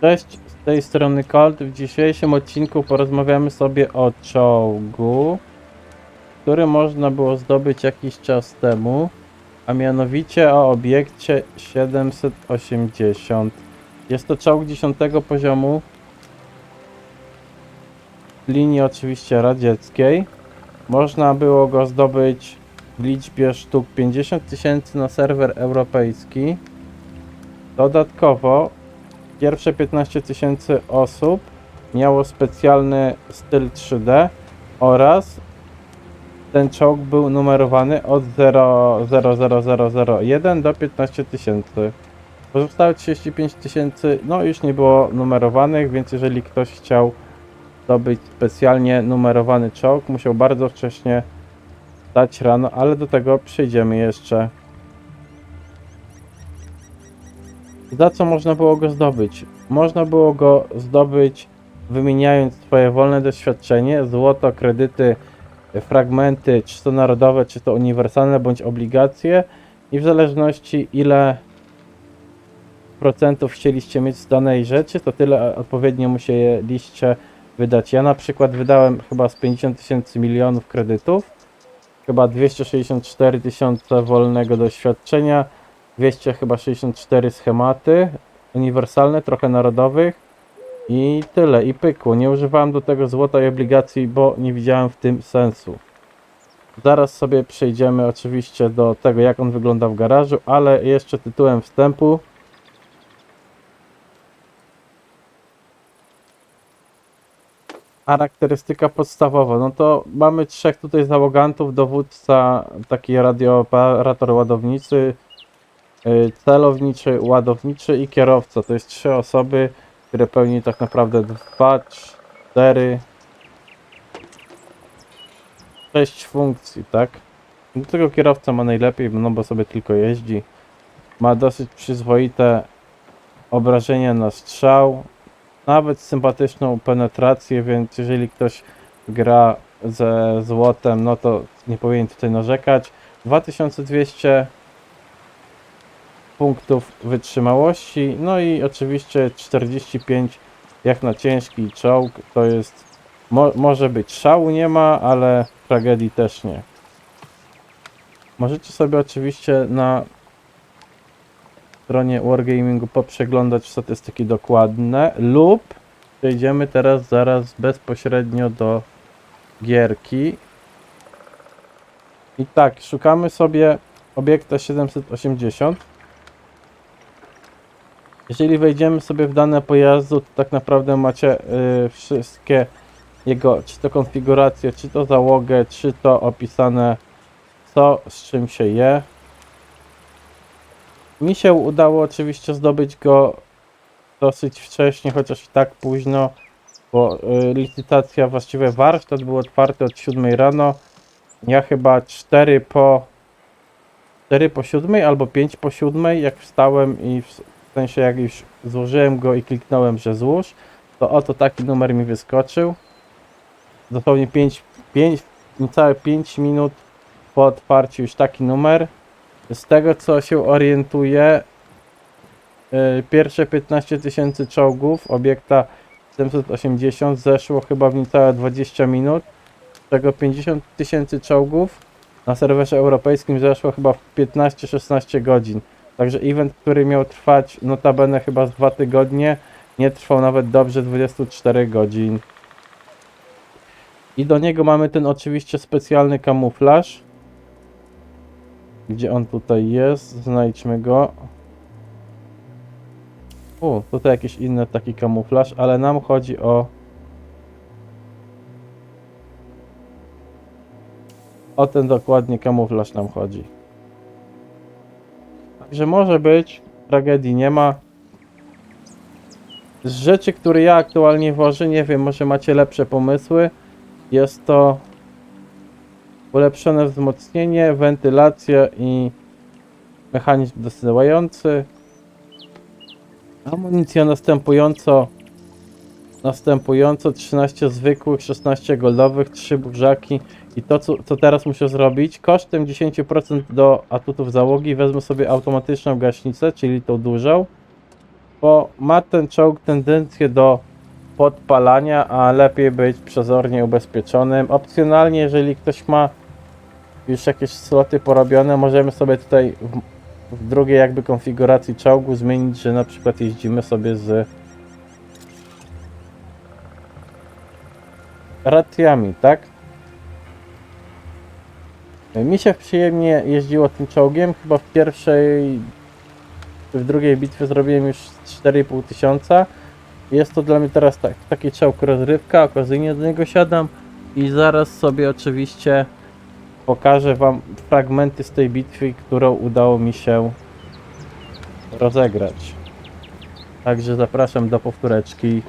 Cześć, z tej strony Colt. W dzisiejszym odcinku porozmawiamy sobie o czołgu, który można było zdobyć jakiś czas temu, a mianowicie o obiekcie 780. Jest to czołg 10 poziomu linii oczywiście radzieckiej. Można było go zdobyć w liczbie sztuk 50 tysięcy na serwer europejski. Dodatkowo pierwsze 15 tysięcy osób miało specjalny styl 3D oraz ten czołg był numerowany od 00001 do 15 tysięcy. Pozostałe 35 tysięcy no już nie było numerowanych, więc jeżeli ktoś chciał zdobyć specjalnie numerowany czołg, musiał bardzo wcześnie dać rano, ale do tego przejdziemy jeszcze. Za co można było go zdobyć? Można było go zdobyć wymieniając swoje wolne doświadczenie, złoto, kredyty, fragmenty, czy to narodowe, czy to uniwersalne, bądź obligacje i w zależności ile procentów chcieliście mieć z danej rzeczy, to tyle odpowiednio musieliście wydać. Ja na przykład wydałem chyba z 50 tysięcy milionów kredytów, chyba 264 tysiące wolnego doświadczenia, 200 chyba 64 schematy uniwersalne, trochę narodowych i tyle, i pykło. Nie używałem do tego złota i obligacji, bo nie widziałem w tym sensu. Zaraz sobie przejdziemy oczywiście do tego, jak on wygląda w garażu, ale jeszcze tytułem wstępu. Charakterystyka podstawowa, no to mamy trzech tutaj załogantów, dowódca, taki radiooperator ładowniczy, y, celowniczy, ładowniczy i kierowca. To jest trzy osoby, które pełni tak naprawdę dwa, cztery, sześć funkcji, tak? Do tego kierowca ma najlepiej, no bo sobie tylko jeździ. Ma dosyć przyzwoite obrażenia na strzał, nawet sympatyczną penetrację, więc jeżeli ktoś gra ze złotem, no to nie powinien tutaj narzekać. 2200 punktów wytrzymałości, no i oczywiście 45 jak na ciężki czołg, to jest mo może być szału nie ma, ale tragedii też nie. Możecie sobie oczywiście na stronie Wargamingu poprzeglądać statystyki dokładne lub przejdziemy teraz zaraz bezpośrednio do gierki. I tak, szukamy sobie obiekta 780. Jeżeli wejdziemy sobie w dane pojazdu, to tak naprawdę macie y, wszystkie jego, czy to konfiguracje, czy to załogę, czy to opisane co z czym się je. Mi się udało oczywiście zdobyć go dosyć wcześnie, chociaż i tak późno, bo y, licytacja, właściwie warsztat był otwarty od 7 rano. Ja chyba 4 po 4 po 7 albo 5 po 7, jak wstałem i w, w sensie jak już złożyłem go i kliknąłem, że złóż, to oto taki numer mi wyskoczył. Dosłownie 5, 5, niecałe 5 minut po otwarciu już taki numer. Z tego co się orientuję, yy, pierwsze 15 tysięcy czołgów obiekta 780 zeszło chyba w niecałe 20 minut. Z tego 50 tysięcy czołgów na serwerze europejskim zeszło chyba w 15-16 godzin. Także event, który miał trwać notabene chyba 2 tygodnie, nie trwał nawet dobrze 24 godzin. I do niego mamy ten oczywiście specjalny kamuflaż. Gdzie on tutaj jest? Znajdźmy go. U, tutaj jakiś inny taki kamuflaż, ale nam chodzi o... O ten dokładnie kamuflaż nam chodzi. Także może być, tragedii nie ma. Z rzeczy, które ja aktualnie wożę, nie wiem, może macie lepsze pomysły. Jest to ulepszone wzmocnienie, wentylacja i mechanizm dosyłający. Amunicja następująco następująco 13 zwykłych, 16 goldowych, 3 burzaki i to co, co teraz muszę zrobić kosztem 10% do atutów załogi wezmę sobie automatyczną gaśnicę, czyli tą dużą bo ma ten czołg tendencję do podpalania, a lepiej być przezornie ubezpieczonym. Opcjonalnie, jeżeli ktoś ma już jakieś sloty porobione, możemy sobie tutaj w, w drugiej jakby konfiguracji czołgu zmienić, że na przykład jeździmy sobie z racjami, tak? Mi się przyjemnie jeździło tym czołgiem, chyba w pierwszej w drugiej bitwie zrobiłem już 4,5 tysiąca. Jest to dla mnie teraz tak, taki czołg rozrywka, okazyjnie do niego siadam i zaraz sobie oczywiście pokażę wam fragmenty z tej bitwy, którą udało mi się rozegrać. Także zapraszam do powtóreczki.